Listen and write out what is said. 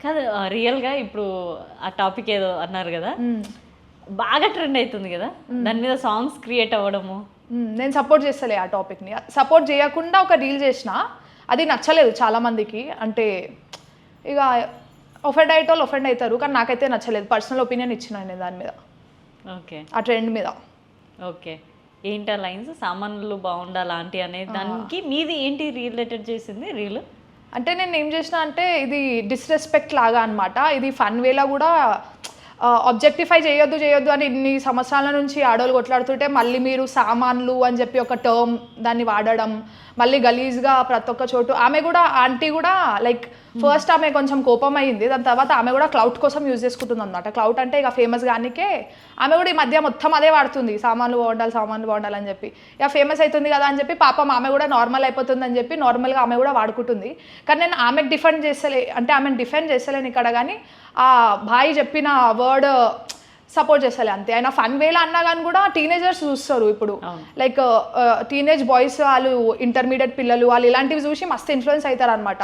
కాదు రియల్గా ఇప్పుడు ఆ టాపిక్ ఏదో అన్నారు కదా? బాగా ట్రెండ్ అవుతుంది కదా? దాని మీద సాంగ్స్ క్రియేట్ అవ్వడము. నేను సపోర్ట్ చేస్తలే ఆ టాపిక్ని సపోర్ట్ చేయకుండా ఒక రీల్ చేసిన అది నచ్చలేదు చాలా మందికి అంటే ఇక ఒఫెండ్ అయ్యేట వాళ్ళు ఒఫెండ్ అవుతారు కానీ నాకైతే నచ్చలేదు. పర్సనల్ ఒపీనియన్ ఇచ్చిన నేను దాని మీద. ఓకే. ఆ ట్రెండ్ మీద. ఓకే. ఏంటి ఆ లైన్స్ సామాన్లు బాగుండాలి ఆంటీ అనే దానికి మీది ఏంటి రిలేటెడ్ చేసింది రీల్ అంటే నేను ఏం చేసిన అంటే ఇది డిస్రెస్పెక్ట్ లాగా అనమాట ఇది ఫన్ వేలా కూడా ఆబ్జెక్టిఫై చేయొద్దు చేయొద్దు అని ఇన్ని సంవత్సరాల నుంచి ఆడవాళ్ళు కొట్లాడుతుంటే మళ్ళీ మీరు సామాన్లు అని చెప్పి ఒక టర్మ్ దాన్ని వాడడం మళ్ళీ గలీజ్గా ప్రతి ఒక్క చోటు ఆమె కూడా ఆంటీ కూడా లైక్ ఫస్ట్ ఆమె కొంచెం కోపం అయింది దాని తర్వాత ఆమె కూడా క్లౌట్ కోసం యూజ్ చేసుకుంటుంది అనమాట క్లౌట్ అంటే ఇక ఫేమస్ గానికే ఆమె కూడా ఈ మధ్య మొత్తం అదే వాడుతుంది. సామాన్లు బాగుండాలి సామాన్లు బాగుండాలి అని చెప్పి. ఇక ఫేమస్ అవుతుంది కదా అని చెప్పి పాపం ఆమె కూడా నార్మల్ అయిపోతుంది అని చెప్పి నార్మల్గా ఆమె కూడా వాడుకుంటుంది. కానీ నేను ఆమెకు డిఫెండ్ చేస్తలే అంటే ఆమెను డిఫెండ్ చేస్తలేను ఇక్కడ కానీ ఆ భాయి చెప్పిన వర్డ్ సపోర్ట్ చేస్తలే అంతే. ఆయన ఫన్ వేలా అన్నా కానీ కూడా టీనేజర్స్ చూస్తారు ఇప్పుడు. లైక్ టీనేజ్ బాయ్స్ వాళ్ళు ఇంటర్మీడియట్ పిల్లలు వాళ్ళు ఇలాంటివి చూసి మస్తు ఇన్ఫ్లుయెన్స్ అవుతారు అనమాట